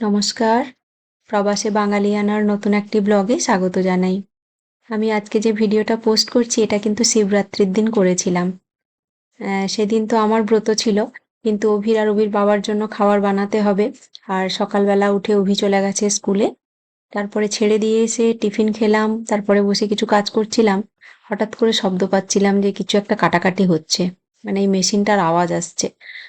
নমস্কার। প্রবাসে বাঙালিয়ানার নতুন একটি ব্লগে স্বাগত জানাই। আমি আজকে যে ভিডিওটা পোস্ট করছি, এটা কিন্তু শিবরাত্রির দিন করেছিলাম। সেদিন তো আমার ব্রত ছিল, কিন্তু অভির আর অভির বাবার জন্য খাবার বানাতে হবে। আর সকালবেলা উঠে অভি চলে গেছে স্কুলে। তারপরে ছেড়ে দিয়ে এসে টিফিন খেলাম, তারপরে বসে কিছু কাজ করছিলাম। হঠাৎ করে শব্দ পাচ্ছিলাম যে কিছু একটা কাটাকাটি হচ্ছে। মানে এই মেশিনটার আওয়াজ আসছে।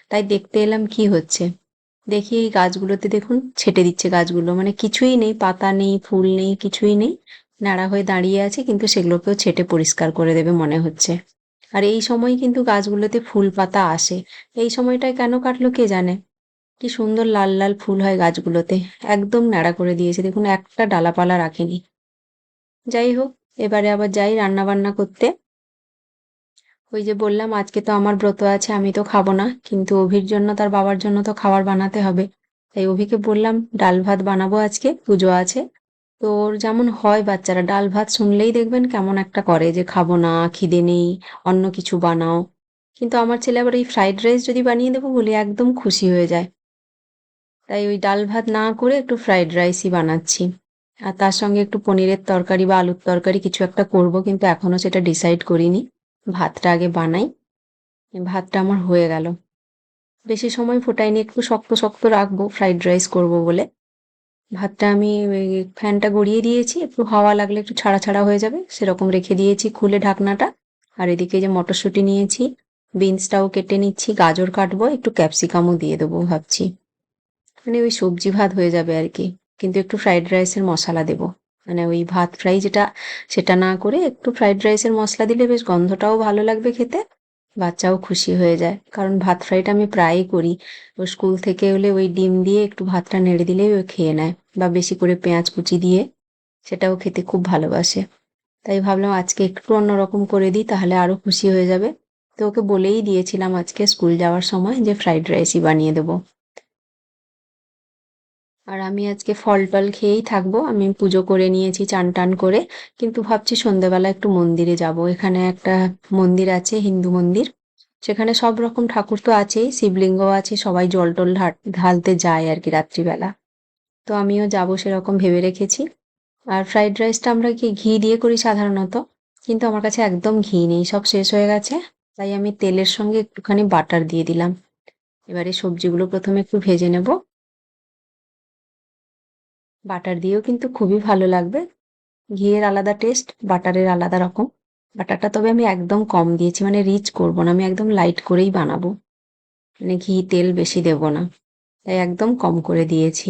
তাই দেখতে এলাম কি হচ্ছে। দেখি এই গাছগুলোতে দেখুন ছেটে দিচ্ছে গাছগুলো। মানে কিছুই নেই, পাতা নেই, ফুল নেই, কিছুই নেই। নাড়া হয়ে দাঁড়িয়ে আছে, কিন্তু সেগুলোকেও ছেটে পরিষ্কার করে দেবে মনে হচ্ছে। আর এই সময় কিন্তু গাছগুলোতে ফুল পাতা আসে। এই সময়টায় কেন কাটলো কে জানে? কি সুন্দর লাল লাল ফুল হয় গাছগুলোতে। একদম নাড়া করে দিয়েছে। দেখুন একটা ডালাপালা রাখেনি। যাই হোক, এবারে আবার যাই রান্না বান্না করতে। ওই যে বললাম, আজকে তো আমার ব্রত আছে, আমি তো খাব না। কিন্তু অভির জন্য, তার বাবার জন্য তো খাবার বানাতে হবে। তাই অভিকে বললাম, ডাল ভাত বানাবো আজকে, পুজো আছে। তো ওর যেমন হয় বাচ্চারা, ডাল ভাত শুনলেই দেখবেন কেমন একটা করে যে খাব না, খিদে নেই, অন্য কিছু বানাও। কিন্তু আমার ছেলে আবার এই ফ্রাইড রাইস যদি বানিয়ে দেবো বলে একদম খুশি হয়ে যায়। তাই ওই ডাল ভাত না করে একটু ফ্রাইড রাইসই বানাচ্ছি। আর তার সঙ্গে একটু পনিরের তরকারি বা আলুর তরকারি কিছু একটা করব, কিন্তু এখনও সেটা ডিসাইড করিনি। ভাতটা আগে বানাই। ভাতটা আমার হয়ে গেল। বেশি সময় ফোটাইনি, একটু শক্ত শক্ত রাখব ফ্রাইড রাইস করব বলে। ভাতটা আমি ফ্যানটা গড়িয়ে দিয়েছি, একটু হাওয়া লাগলে একটু ছাড়া ছাড়া হয়ে যাবে, সেরকম রেখে দিয়েছি খুলে ঢাকনাটা। আর এদিকে যে মটরশুঁটি নিয়েছি, বিনসটাও কেটে নিচ্ছি, গাজর কাটবো, একটু ক্যাপসিকামও দিয়ে দেবো ভাবছি। মানে ওই সবজি ভাত হয়ে যাবে আর কি, কিন্তু একটু ফ্রাইড রাইসের মশলা দেবো। মানে ওই ভাত ফ্রাই যেটা, সেটা না করে একটু ফ্রাইড রাইসের মশলা দিলে বেশ গন্ধটাও ভালো লাগবে খেতে, বাচ্চাও খুশি হয়ে যায়। কারণ ভাত ফ্রাইটা আমি প্রায়ই করি। ও স্কুল থেকে হলে ওই ডিম দিয়ে একটু ভাতটা নেড়ে দিলেই ও খেয়ে নেয় বা বেশি করে পেঁয়াজ কুচি দিয়ে, সেটাও খেতে খুব ভালোবাসে। তাই ভাবলাম আজকে একটু অন্যরকম করে দিই, তাহলে আরও খুশি হয়ে যাবে। তো ওকে বলেই দিয়েছিলাম আজকে স্কুল যাওয়ার সময় যে ফ্রাইড রাইসই বানিয়ে দেবো। আর আমি আজকে ফল টল খেয়েই থাকব। আমি পুজো করে নিয়েছি চান টান করে। কিন্তু ভাবছি সন্ধেবেলা একটু মন্দিরে যাব। এখানে একটা মন্দির আছে, হিন্দু মন্দির। সেখানে সব রকম ঠাকুর তো আছেই শিবলিঙ্গ আছে, সবাই জল টল ঢালতে যায় আর কি রাত্রিবেলা। তো আমিও যাব সেরকম ভেবে রেখেছি। আর ফ্রাইড রাইসটা আমরা কি ঘি দিয়ে করি সাধারণত? কিন্তু আমার কাছে একদম ঘি নেই, সব শেষ হয়ে গেছে। তাই আমি তেলের সঙ্গে একটুখানি বাটার দিয়ে দিলাম। এবারে সবজিগুলো প্রথমে একটু ভেজে নেব। বাটার দিয়েও কিন্তু খুবই ভালো লাগবে। ঘিয়ের আলাদা টেস্ট বাটারের আলাদা রকম। বাটারটা তবে আমি একদম কম দিয়েছি মানে রিচ করব না, আমি একদম লাইট করেই বানাবো। মানে ঘি, তেল বেশি দেব না, তাই একদম কম করে দিয়েছি।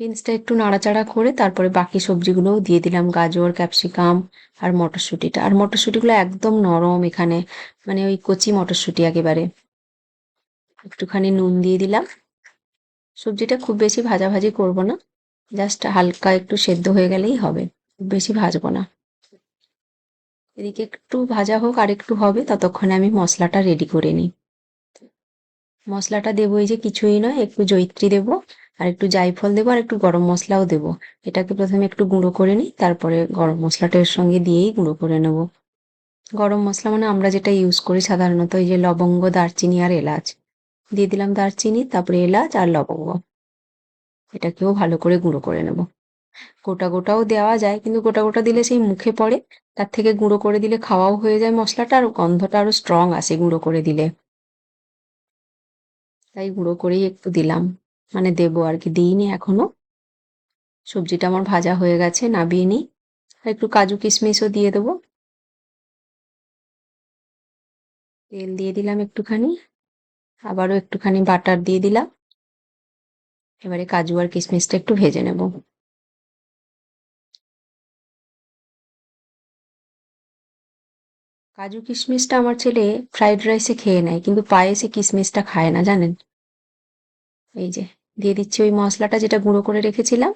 বিনসটা একটু নাড়াচাড়া করে তারপরে বাকি সবজিগুলোও দিয়ে দিলাম, গাজর ক্যাপসিকাম আর মটরশুঁটিটা। আর মটরশুঁটিগুলো একদম নরম এখানে মানে ওই কচি মটরশুঁটি একেবারে। একটুখানি নুন দিয়ে দিলাম। সবজিটা খুব বেশি ভাজাভাজি করব না। জাস্ট হালকা একটু সেদ্ধ হয়ে গেলেই হবে। খুব বেশি ভাজবো না। এদিকে একটু ভাজা হোক আর একটু হবে, ততক্ষণে আমি মশলাটা রেডি করে নিই। মশলাটা দেবো এই যে কিছুই নয়, একটু জৈত্রী দেবো, আর একটু জায়ফল দেবো, আর একটু গরম মশলাও দেবো। এটাকে প্রথমে একটু গুঁড়ো করে নিই, তারপরে গরম মশলাটা এর সঙ্গে দিয়েই গুঁড়ো করে নেব। গরম মশলা মানে আমরা যেটা ইউজ করি সাধারণত এই যে লবঙ্গ, দারচিনি আর এলাচ। দিয়ে দিলাম দারচিনি, তারপরে এলাচ আর লবঙ্গ। এটাকেও ভালো করে গুঁড়ো করে নেব। গোটা গোটাও দেওয়া যায়, কিন্তু গোটা গোটা দিলে সেই মুখে পড়ে। তার থেকে গুঁড়ো করে দিলে খাওয়াও হয়ে যায় মশলাটা, আর গন্ধটা আরও স্ট্রং আসে গুঁড়ো করে দিলে। তাই গুঁড়ো করেই একটু দিলাম। মানে দেবো আর কি, দিইনি এখনও। সবজিটা আমার ভাজা হয়ে গেছে, নাবিয়ে নিই। আর একটু কাজু কিশমিশও দিয়ে দেবো। তেল দিয়ে দিলাম একটুখানি। আবারও একটুখানি বাটার দিয়ে দিলাম। এবারে কাজু আর কিশমিশটা একটু ভেজে নেব। কাজু কিশমিশটা আমার ছেলে ফ্রাইড রাইসে খেয়ে নেয়, কিন্তু পায়েসে কিশমিশটা খায় না, জানেন? এই যে, দিয়ে দিচ্ছি ওই মশলাটা যেটা গুঁড়ো করে রেখেছিলাম।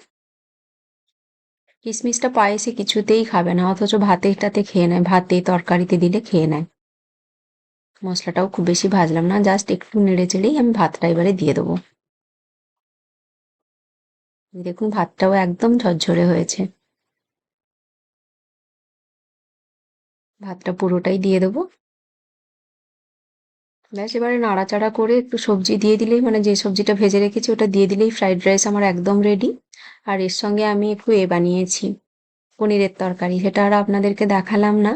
কিশমিশটা পায়েসে কিছুতেই খাবে না, অথচ ভাতেটাতে খেয়ে নেয়, ভাতে তরকারিতে দিলে খেয়ে নেয়। মশলাটাও খুব বেশি ভাজলাম না জাস্ট একটু নেড়ে চেড়েই আমি ভাতটা এবারে দিয়ে দেবো। দেখুন ভাতটাও একদম ঝরঝরে হয়েছে। ভাতটা পুরোটাই দিয়ে দেবো। ব্যাস, এবারে নাড়াচাড়া করে একটু সবজি দিয়ে দিলেই মানে যে সবজিটা ভেজে রেখেছি ওটা দিয়ে দিলেই ফ্রাইড রাইস আমার একদম রেডি আর এর সঙ্গে আমি একটু এ বানিয়েছি, পনিরের তরকারি। সেটা আর আপনাদেরকে দেখালাম না।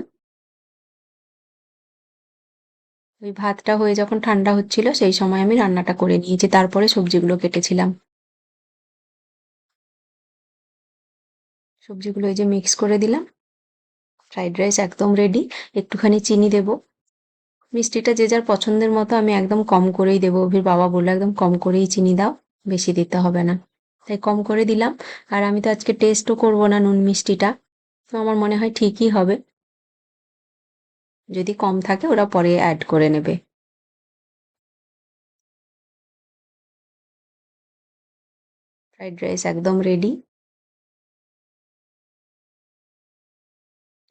ওই ভাতটা হয়ে যখন ঠান্ডা হচ্ছিল, সেই সময় আমি রান্নাটা করে নিয়েছি। তারপরে সবজিগুলো কেটেছিলাম। সবজিগুলো এই যে মিক্স করে দিলাম। ফ্রাইড রাইস একদম রেডি একটুখানি চিনি দেব। মিষ্টিটা যে যার পছন্দের মতো আমি একদম কম করেই দেবো। অভির বাবা বলল, একদম কম করেই চিনি দাও, বেশি দিতে হবে না। তাই কম করে দিলাম। আর আমি তো আজকে টেস্টও করব না নুন মিষ্টিটা। তো আমার মনে হয় ঠিকই হবে। যদি কম থাকে ওরা পরে অ্যাড করে নেবে। ফ্রাইড রাইস একদম রেডি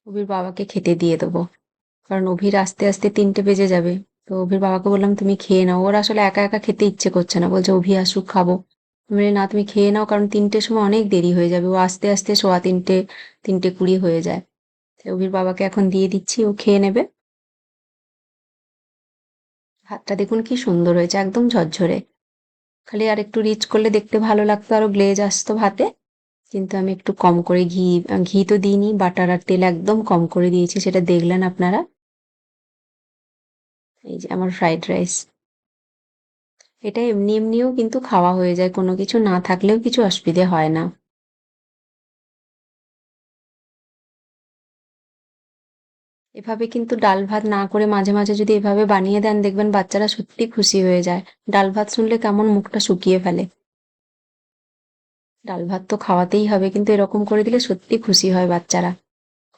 অভির বাবাকে খেতে দিয়ে দেবো। কারণ অভির আস্তে আস্তে তিনটে বেজে যাবে। তো অভির বাবাকে বললাম তুমি খেয়ে নাও। ওর আসলে একা একা খেতে ইচ্ছে করছে না। বলছে অভি আসুক খাব। বলি, না তুমি খেয়ে নাও কারণ তিনটের সময় অনেক দেরি হয়ে যাবে। ও আস্তে আস্তে সোয়া তিনটে তিনটে কুড়ি হয়ে যায়। অভির বাবাকে এখন দিয়ে দিচ্ছি, ও খেয়ে নেবে। ভাতটা দেখুন কি সুন্দর হয়েছে, একদম ঝরঝরে। খালি আর একটু রিচ করলে দেখতে ভালো লাগতো, আরও গ্লেজ আসতো ভাতে। কিন্তু আমি একটু কম করে ঘি ঘি তো দিইনি, বাটার আর তেল একদম কম করে দিয়েছি, সেটা দেখলেন আপনারা। এই যে আমার ফ্রাইড রাইস। এটা এমনি এমনিও কিন্তু খাওয়া হয়ে যায়, কোনো কিছু না থাকলেও কিছু অসুবিধে হয় না। এভাবে কিন্তু ডাল ভাত না করে মাঝে মাঝে যদি এভাবে বানিয়ে দেন, দেখবেন বাচ্চারা সত্যি খুশি হয়ে যায়। ডাল ভাত শুনলে কেমন মুখটা শুকিয়ে ফেলে। ডাল ভাত তো খাওয়াতেই হবে, কিন্তু এরকম করে দিলে সত্যি খুশি হয় বাচ্চারা।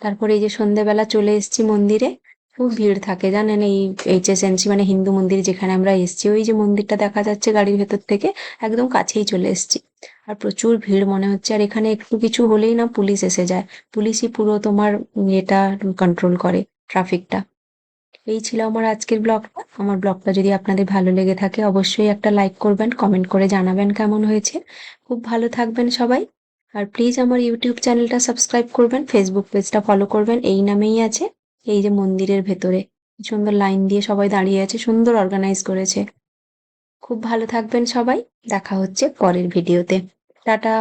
তারপরে এই যে সন্ধেবেলা চলে এসেছি মন্দিরে, খুব ভিড় থাকে, জানেন? এই এইচএসএনসি মানে হিন্দু মন্দির যেখানে আমরা এসেছি, ওই যে মন্দিরটা দেখা যাচ্ছে গাড়ির ভেতর থেকে, একদম কাছেই চলে এসেছি। আর প্রচুর ভিড় মনে হচ্ছে। আর এখানে একটু কিছু হলেই না পুলিশ এসে যায়। পুলিশই পুরো তোমার এটা কন্ট্রোল করে ট্রাফিকটা এই ছিল আমার আজকের ব্লগটা। আমার ব্লগটা যদি আপনাদের ভালো লেগে থাকে, অবশ্যই একটা লাইক করবেন কমেন্ট করে জানাবেন কেমন হয়েছে। খুব ভালো থাকবেন সবাই। আর প্লিজ আমার ইউটিউব চ্যানেলটা সাবস্ক্রাইব করবেন ফেসবুক পেজটা ফলো করবেন। এই নামেই আছে, এই যে মন্দিরের ভেতরে। সুন্দর লাইন দিয়ে সবাই দাঁড়িয়ে আছে, সুন্দর অর্গানাইজ করেছে। খুব ভালো থাকবেন সবাই। দেখা হচ্ছে পরের ভিডিওতে। টাটা।